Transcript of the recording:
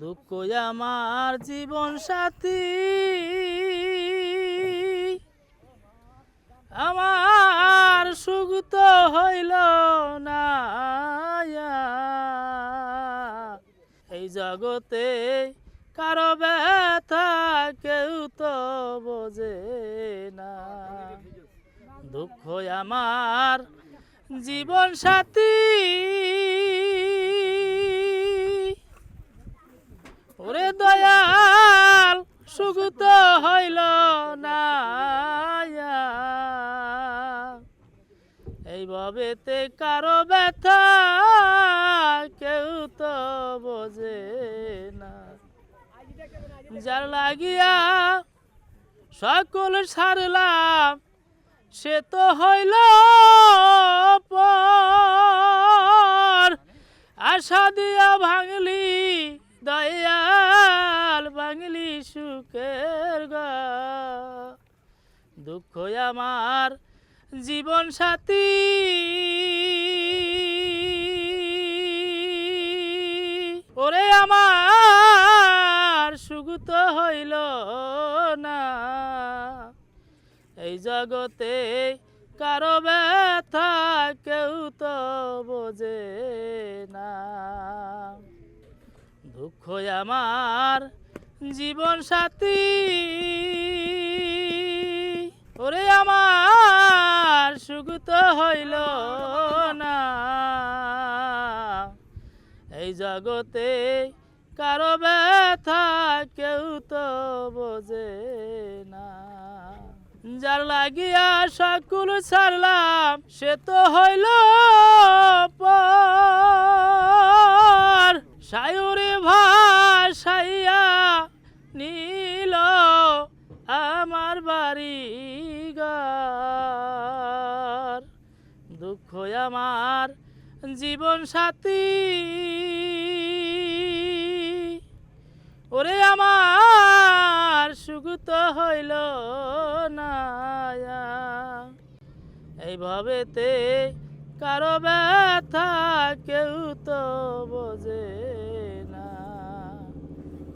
দুঃখ আমার জীবন সাথী। আমার সুখ তো হইল না এই জগতে কারও ব্যথা কেউ তো বোঝে না। দুঃখ আমার জীবন সাথী। ওরে দয়াল, সুখ তো হইল না এইভাবেতে কারও ব্যথা কেউ তো বোঝে না। যার লাগিয়া সকল সারলাম, সে তো হইল সুখের দুঃখ আমার জীবন সাথী। ওরে আমার, সুখ তো হইল না। এই জগতে কারও ব্যথা কেউ তো বোঝে না। দুঃখ আমার জীবন সাথী। ওরে আমার, সুখ তো হইল না। এই জগতে কারও ব্যথা কেউ তো বোঝে না। যার লাগিয়া সকল ছাড়লাম, সে তো হইল পর বাড়ি দুঃখ আমার জীবন সাথী। ওরে আমার, সুখ তো হইল না। এইভাবেতে কারও ব্যথা কেউ তো